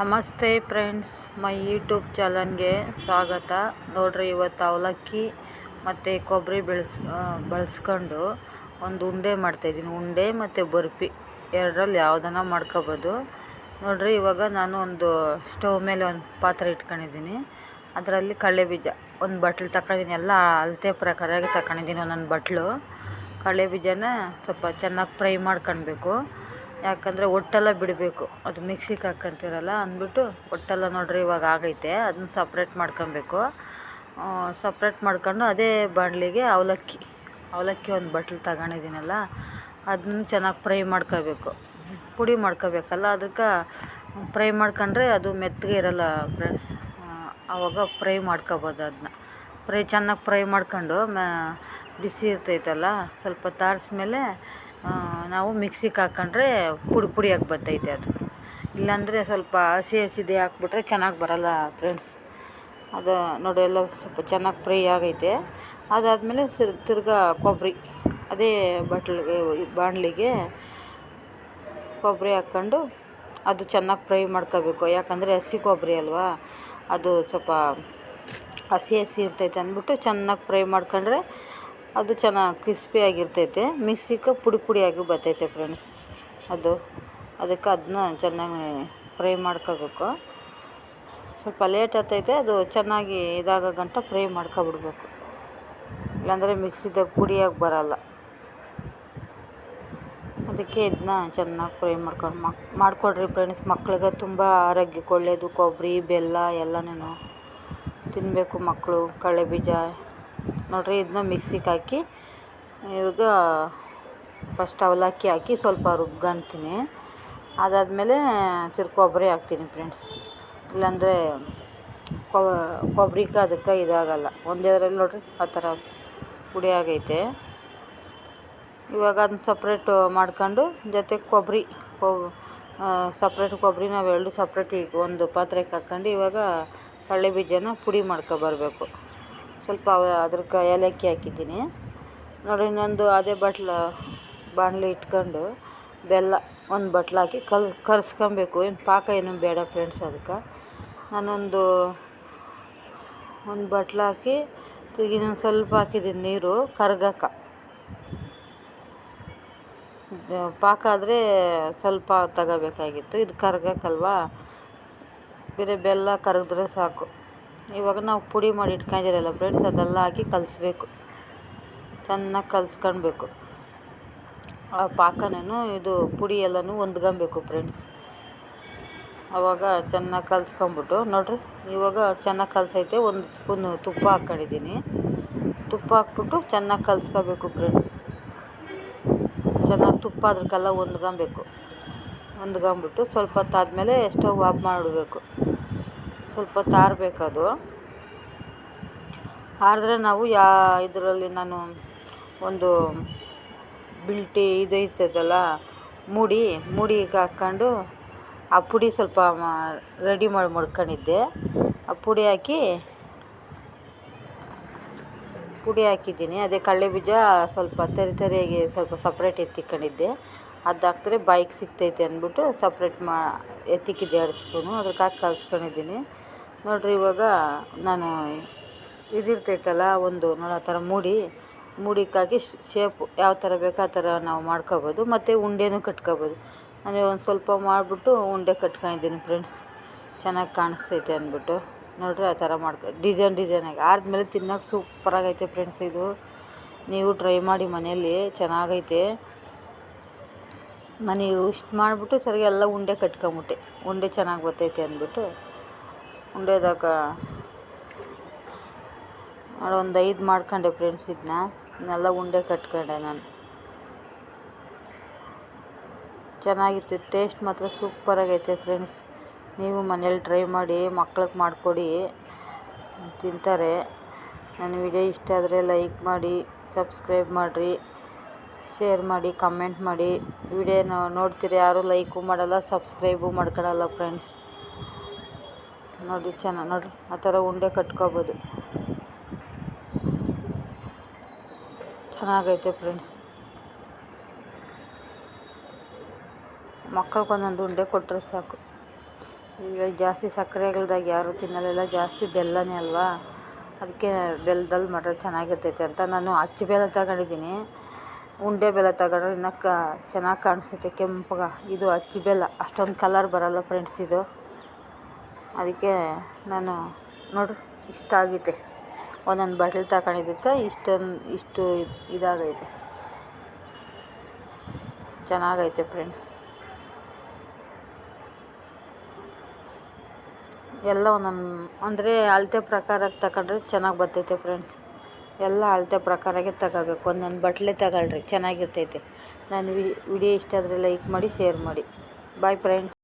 ನಮಸ್ತೆ friends, my YouTube ಚಾನಲ್ಗೆ ಸ್ವಾಗತ. ನೋಡ್ರಿ, ಇವತ್ತು ಅವಲಕ್ಕಿ ಮತ್ತು ಕೊಬ್ಬರಿ ಬೆಳೆಸ್ ಬಳಸ್ಕೊಂಡು ಒಂದು ಉಂಡೆ ಮಾಡ್ತಾಯಿದ್ದೀನಿ ಉಂಡೆ ಮತ್ತು ಬರ್ಫಿ ಎರಡರಲ್ಲಿ ಯಾವುದನ್ನ ಮಾಡ್ಕೊಬೋದು. ನೋಡ್ರಿ, ಇವಾಗ ನಾನು ಒಂದು ಸ್ಟವ್ ಮೇಲೆ ಒಂದು ಪಾತ್ರೆ ಇಟ್ಕೊಂಡಿದ್ದೀನಿ. ಅದರಲ್ಲಿ ಕಡಲೆಬೀಜ ಒಂದು ಬಟ್ಲು ತಗೊಂಡಿದ್ದೀನಿ ಎಲ್ಲ ಅಳತೆ ಪ್ರಕಾರವಾಗಿ ತಗೊಂಡಿದ್ದೀನಿ ಒಂದೊಂದು ಬಟ್ಲು. ಕಡಲೆಬೀಜನ ಸ್ವಲ್ಪ ಚೆನ್ನಾಗಿ ಫ್ರೈ ಮಾಡ್ಕೊಳ್ಬೇಕು. ಯಾಕಂದರೆ ಒಟ್ಟೆಲ್ಲ ಬಿಡಬೇಕು. ಅದು ಮಿಕ್ಸಿಗೆ ಹಾಕ್ಕಂತೀರಲ್ಲ ಅಂದ್ಬಿಟ್ಟು ಒಟ್ಟೆಲ್ಲ ನೋಡ್ರಿ ಇವಾಗ ಆಗೈತೆ. ಅದನ್ನ ಸಪ್ರೇಟ್ ಮಾಡ್ಕೊಬೇಕು. ಸಪ್ರೇಟ್ ಮಾಡ್ಕೊಂಡು ಅದೇ ಬಾಣಲಿಗೆ ಅವಲಕ್ಕಿ. ಅವಲಕ್ಕಿ ಒಂದು ಬಟ್ಲು ತಗೊಂಡಿದ್ದೀನಲ್ಲ, ಅದನ್ನ ಚೆನ್ನಾಗಿ ಫ್ರೈ ಮಾಡ್ಕೋಬೇಕು. ಪುಡಿ ಮಾಡ್ಕೋಬೇಕಲ್ಲ ಅದಕ್ಕೆ ಫ್ರೈ ಮಾಡ್ಕೊಂಡ್ರೆ ಅದು ಮೆತ್ತಗೆ ಇರಲ್ಲ ಫ್ರೆಂಡ್ಸ್ ಆವಾಗ ಫ್ರೈ ಮಾಡ್ಕೋಬೋದು ಅದನ್ನ ಫ್ರೈ ಚೆನ್ನಾಗಿ ಫ್ರೈ ಮಾಡ್ಕೊಂಡು ಮ್ಯಾ ಬಿಸಿ ಇರ್ತೈತಲ್ಲ, ಸ್ವಲ್ಪ ತಾರಿಸ್ಮೇಲೆ ನಾವು ಮಿಕ್ಸಿಗೆ ಹಾಕ್ಕೊಂಡ್ರೆ ಪುಡಿ ಪುಡಿಯಾಗಿ ಬರ್ತೈತೆ ಅದು. ಇಲ್ಲಾಂದರೆ ಸ್ವಲ್ಪ ಹಸಿ ಹಸಿದೆ ಹಾಕ್ಬಿಟ್ರೆ ಚೆನ್ನಾಗಿ ಬರೋಲ್ಲ ಫ್ರೆಂಡ್ಸ್. ಅದು ನೋಡಿ, ಎಲ್ಲ ಸ್ವಲ್ಪ ಚೆನ್ನಾಗಿ ಫ್ರೈ ಆಗೈತೆ. ಅದಾದಮೇಲೆ ಸಿರ್, ತಿರ್ಗಾ ಕೊಬ್ಬರಿ. ಅದೇ ಬಟ್ಲಿಗೆ, ಬಾಣಲಿಗೆ ಕೊಬ್ಬರಿ ಹಾಕ್ಕೊಂಡು ಅದು ಚೆನ್ನಾಗಿ ಫ್ರೈ ಮಾಡ್ಕೋಬೇಕು. ಯಾಕಂದರೆ ಹಸಿ ಕೊಬ್ಬರಿ ಅಲ್ವಾ? ಅದು ಸ್ವಲ್ಪ ಹಸಿ ಹಸಿ ಇರ್ತೈತೆ ಅಂದ್ಬಿಟ್ಟು ಚೆನ್ನಾಗಿ ಫ್ರೈ ಮಾಡ್ಕೊಂಡ್ರೆ ಅದು ಚೆನ್ನಾಗಿ ಕ್ರಿಸ್ಪಿಯಾಗಿರ್ತೈತೆ ಮಿಕ್ಸಿಗೆ ಪುಡಿ ಪುಡಿಯಾಗಿ ಬರ್ತೈತೆ ಫ್ರೆಂಡ್ಸ್ ಅದು, ಅದಕ್ಕೆ ಅದನ್ನ ಚೆನ್ನಾಗಿ ಫ್ರೈ ಮಾಡ್ಕೋಬೇಕು. ಸ್ವಲ್ಪ ಲೇಟ್ ಆಗ್ತೈತೆ, ಅದು ಚೆನ್ನಾಗಿ ಇದಾಗೋ ಗಂಟ ಫ್ರೈ ಮಾಡ್ಕೊಬಿಡ್ಬೇಕು. ಇಲ್ಲಾಂದರೆ ಮಿಕ್ಸಿದಾಗ ಪುಡಿಯಾಗಿ ಬರೋಲ್ಲ. ಅದಕ್ಕೆ ಇದನ್ನ ಚೆನ್ನಾಗಿ ಫ್ರೈ ಮಾಡ್ಕೊಂಡು ಮಕ್, ಮಾಡಿಕೊಡ್ರಿ ಫ್ರೆಂಡ್ಸ್ ಮಕ್ಳಿಗೆ ತುಂಬ ಆರೋಗ್ಯಕ್ಕೆ ಒಳ್ಳೆಯದು ಕೊಬ್ಬರಿ, ಬೆಲ್ಲ ಎಲ್ಲನೂ ತಿನ್ನಬೇಕು ಮಕ್ಕಳು. ಕಡಲೆಬೀಜ ನೋಡಿರಿ ಇದನ್ನ ಮಿಕ್ಸಿಗೆ ಹಾಕಿ, ಇವಾಗ ಫಸ್ಟ್ ಅವಲಕ್ಕಿ ಹಾಕಿ ಸ್ವಲ್ಪ ರುಬ್ಕೊಂತೀನಿ ಅದಾದಮೇಲೆ ಚಿರು ಕೊಬ್ಬರಿ ಹಾಕ್ತೀನಿ ಫ್ರೆಂಡ್ಸ್ ಇಲ್ಲಾಂದರೆ ಕೊಬ್ಬರಿಗೆ ಅದಕ್ಕೆ ಇದಾಗಲ್ಲ. ಒಂದೇದ್ರಲ್ಲಿ ನೋಡಿರಿ, ಆ ಥರ ಪುಡಿ ಆಗೈತೆ. ಇವಾಗ ಅದನ್ನ ಸಪ್ರೇಟ್ ಮಾಡ್ಕೊಂಡು ಜೊತೆಗೆ ಕೊಬ್ಬರಿ ಕೊಬ್ ಸಪ್ರೇಟ್ ಕೊಬ್ಬರಿ ನಾವು ಎರಡು ಸಪ್ರೇಟ್ ಈಗ ಒಂದು ಪಾತ್ರೆಗೆ ಹಾಕ್ಕೊಂಡು ಇವಾಗ ಕಡಲೆ ಬೀಜನ ಪುಡಿ ಮಾಡ್ಕೊಬರ್ಬೇಕು ಸ್ವಲ್ಪ ಅದ್ರಕ್ಕೆ ಏಲಕ್ಕಿ ಹಾಕಿದ್ದೀನಿ. ನೋಡಿ ಇನ್ನೊಂದು ಅದೇ ಬಟ್ಲ, ಬಾಣಲಿ ಇಟ್ಕೊಂಡು ಬೆಲ್ಲ ಒಂದು ಬಟ್ಲು ಹಾಕಿ ಕಲ್, ಕರ್ಸ್ಕೊಬೇಕು. ಏನು ಪಾಕ ಏನು ಬೇಡ ಫ್ರೆಂಡ್ಸ್ ಅದಕ್ಕೆ. ನಾನೊಂದು, ಒಂದು ಬಟ್ಲು ಹಾಕಿ ತಿರುಗಿ ನಾನು ಸ್ವಲ್ಪ ಹಾಕಿದ್ದೀನಿ ನೀರು ಕರ್ಗಕ್ಕೆ ಪಾಕ ಆದರೆ ಸ್ವಲ್ಪ ತಗೋಬೇಕಾಗಿತ್ತು. ಇದು ಕರ್ಗಕ್ಕಲ್ವಾ ಬೇರೆ ಬೆಲ್ಲ ಕರಗಿದ್ರೆ ಸಾಕು. ಇವಾಗ ನಾವು ಪುಡಿ ಮಾಡಿ ಇಟ್ಕೊಂಡಿರಲ್ಲ ಫ್ರೆಂಡ್ಸ್ ಅದೆಲ್ಲ ಹಾಕಿ ಕಲಿಸ್ಬೇಕು. ಚೆನ್ನಾಗಿ ಕಲಿಸ್ಕೊಳ್ಬೇಕು ಆ ಪಾಕನೂ ಇದು ಪುಡಿ ಎಲ್ಲನೂ ಹೊಂದ್ಕೊಬೇಕು ಫ್ರೆಂಡ್ಸ್ ಆವಾಗ ಚೆನ್ನಾಗಿ ಕಲಿಸ್ಕೊಂಬಿಟ್ಟು ನೋಡಿರಿ, ಇವಾಗ ಚೆನ್ನಾಗಿ ಕಲಸೈತೆ, ಒಂದು ಸ್ಪೂನು ತುಪ್ಪ ಹಾಕ್ಕೊಂಡಿದ್ದೀನಿ ತುಪ್ಪ ಹಾಕ್ಬಿಟ್ಟು ಚೆನ್ನಾಗಿ ಕಲಿಸ್ಕೋಬೇಕು ಫ್ರೆಂಡ್ಸ್ ಚೆನ್ನಾಗಿ ತುಪ್ಪ ಅದಕ್ಕೆಲ್ಲ ಹೊಂದ್ಕೊಬೇಕು ಹೊಂದ್ಕೊಂಬಿಟ್ಟು ಸ್ವಲ್ಪ ಹೊತ್ತಾದ್ಮೇಲೆ ಸ್ಟವ್ ಆಫ್ ಮಾಡಬೇಕು ಸ್ವಲ್ಪ ತಾರ್ಬೇಕು ಅದು ಆರಿದ್ರೆ ನಾವು ಯಾ, ಇದರಲ್ಲಿ ನಾನು ಒಂದು ಬಿಲ್ಟಿ ಇದು ಇರ್ತೈತಲ್ಲ ಮೂಡಿ, ಮೂಡಿಗೆ ಹಾಕ್ಕೊಂಡು ಆ ಪುಡಿ ಸ್ವಲ್ಪ ರೆಡಿ ಮಾಡಿ ಮಡ್ಕೊಂಡಿದ್ದೆ. ಆ ಪುಡಿ ಹಾಕಿ, ಪುಡಿ ಹಾಕಿದ್ದೀನಿ. ಅದೇ ಕಳ್ಳೆ ಬೀಜ ಸ್ವಲ್ಪ ತರಿ ತರಿಯಾಗಿ ಸ್ವಲ್ಪ ಸಪ್ರೇಟ್ ಎತ್ತಿಕೊಂಡಿದ್ದೆ ಅದು ಹಾಕಿದ್ರೆ ಬಾಯಿಗೆ ಸಿಗ್ತೈತೆ ಅಂದ್ಬಿಟ್ಟು ಸಪ್ರೇಟ್ ಮಾ, ಎತ್ತಿಕ್ಕಿದ್ದೆ ಎರಡು ಸ್ಪೂನು. ಅದಕ್ಕೆ ಹಾಕಿ ಕಲ್ಸ್ಕೊಂಡಿದ್ದೀನಿ. ನೋಡಿರಿ, ಇವಾಗ ನಾನು ಇದಿರ್ತೈತಲ್ಲ ಒಂದು ನೋಡೋ ಥರ ಮೂಡಿ. ಮೂಡಿಕ್ಕಾಗಿ ಶೇಪ್ ಯಾವ ಥರ ಬೇಕೋ ಆ ಥರ ನಾವು ಮಾಡ್ಕೋಬೋದು. ಮತ್ತು ಉಂಡೆನೂ ಕಟ್ಕೋಬೋದು. ನಾನು ಒಂದು ಸ್ವಲ್ಪ ಮಾಡಿಬಿಟ್ಟು ಉಂಡೆ ಕಟ್ಕೊಂಡಿದ್ದೀನಿ ಫ್ರೆಂಡ್ಸ್. ಚೆನ್ನಾಗಿ ಕಾಣಿಸ್ತೈತೆ ಅಂದ್ಬಿಟ್ಟು. ನೋಡ್ರಿ, ಆ ಥರ ಮಾಡ್ಕೊ, ಡಿಸೈನ್ ಡಿಸೈನಾಗಿ ಆದ್ಮೇಲೆ ತಿನ್ನೋಕೆ ಸೂಪರಾಗೈತೆ ಫ್ರೆಂಡ್ಸ್ ಇದು. ನೀವು ಟ್ರೈ ಮಾಡಿ ಮನೆಯಲ್ಲಿ, ಚೆನ್ನಾಗೈತೆ. ನಾನು ಇಷ್ಟು ಮಾಡಿಬಿಟ್ಟು ಸರಿ ಎಲ್ಲ ಉಂಡೆ ಕಟ್ಕೊಂಬಿಟ್ಟೆ. ಉಂಡೆ ಚೆನ್ನಾಗಿ ಬರ್ತೈತೆ ಅಂದ್ಬಿಟ್ಟು. ಉಂಡೆದಾಗ ಒಂದು ಐದು ಮಾಡ್ಕೊಂಡೆ ಫ್ರೆಂಡ್ಸ್ ಇದನ್ನ ಇದನ್ನೆಲ್ಲ ಉಂಡೆ ಕಟ್ಕೊಂಡೆ ನಾನು. ಚೆನ್ನಾಗಿತ್ತು ಟೇಸ್ಟ್ ಮಾತ್ರ ಸೂಪರಾಗೈತೆ ಫ್ರೆಂಡ್ಸ್ ನೀವು ಮನೇಲಿ ಟ್ರೈ ಮಾಡಿ, ಮಕ್ಳಿಗೆ ಮಾಡಿಕೊಡಿ, ತಿಂತಾರೆ. ನನ್ನ ವಿಡಿಯೋ ಇಷ್ಟ ಆದರೆ ಲೈಕ್ ಮಾಡಿ ಸಬ್ಸ್ಕ್ರೈಬ್ ಮಾಡಿರಿ. ಶೇರ್ ಮಾಡಿ ಕಮೆಂಟ್ ಮಾಡಿ. ವಿಡಿಯೋನ ನೋಡ್ತೀರಿ ಯಾರೂ ಲೈಕು ಮಾಡಲ್ಲ ಸಬ್ಸ್ಕ್ರೈಬು ಮಾಡ್ಕೊಳಲ್ಲ ಫ್ರೆಂಡ್ಸ್ ನೋಡಿ ಚೆನ್ನಾಗಿ ನೋಡಿರಿ, ಆ ಥರ ಉಂಡೆ ಕಟ್ಕೋಬೋದು. ಚೆನ್ನಾಗೈತೆ ಫ್ರೆಂಡ್ಸ್. ಮಕ್ಕಳಿಗೊಂದೊಂದು ಉಂಡೆ ಕೊಟ್ಟರೆ ಸಾಕು. ಇವಾಗ ಜಾಸ್ತಿ ಸಕ್ಕರೆಗಳ್ದಾಗ ಯಾರು ತಿನ್ನಲಿಲ್ಲ, ಜಾಸ್ತಿ ಬೆಲ್ಲನೇ ಅಲ್ವಾ? ಅದಕ್ಕೆ ಬೆಲ್ಲದಲ್ಲಿ ಮಾಡಿದ್ರೆ ಚೆನ್ನಾಗಿರ್ತೈತೆ ಅಂತ ನಾನು ಅಚ್ಚು ಬೆಲ್ಲ ತಗೊಂಡಿದ್ದೀನಿ. ಉಂಡೆ ಬೆಲ್ಲ ತಗೊಂಡ್ರೆ ಇನ್ನೂ ಕ, ಚೆನ್ನಾಗಿ ಕಾಣಿಸುತ್ತೆ ಕೆಂಪಗೆ. ಇದು ಅಚ್ಚು ಬೆಲ್ಲ. ಅಷ್ಟೊಂದು ಕಲರ್ ಬರೋಲ್ಲ ಫ್ರೆಂಡ್ಸ್ ಇದು. ಅದಕ್ಕೆ ನಾನು ನೋಡ್ರಿ ಇಷ್ಟ ಆಗೈತೆ ಒಂದೊಂದು ಬಾಟ್ಲಿ ತಗೊಂಡಿದ್ದಕ್ಕೆ ಇಷ್ಟೊಂದು, ಇಷ್ಟು ಇದಾಗೈತೆ. ಚೆನ್ನಾಗೈತೆ ಫ್ರೆಂಡ್ಸ್. ಎಲ್ಲ ಒಂದೊಂದು, ಅಂದರೆ ಅಳತೆ ಪ್ರಕಾರಕ್ಕೆ ತಗೊಂಡ್ರೆ ಚೆನ್ನಾಗಿ ಬರ್ತೈತೆ ಫ್ರೆಂಡ್ಸ್. ಎಲ್ಲ ಅಳತೆ ಪ್ರಕಾರಕ್ಕೆ ತಗೋಬೇಕು. ಒಂದೊಂದು ಬಟ್ಲೆ ತಗೊಳ್ರಿ, ಚೆನ್ನಾಗಿರ್ತೈತೆ. ನಾನು ವಿಡಿಯೋ ಇಷ್ಟ ಆದರೆ ಲೈಕ್ ಮಾಡಿ, ಶೇರ್ ಮಾಡಿ. Bye friends.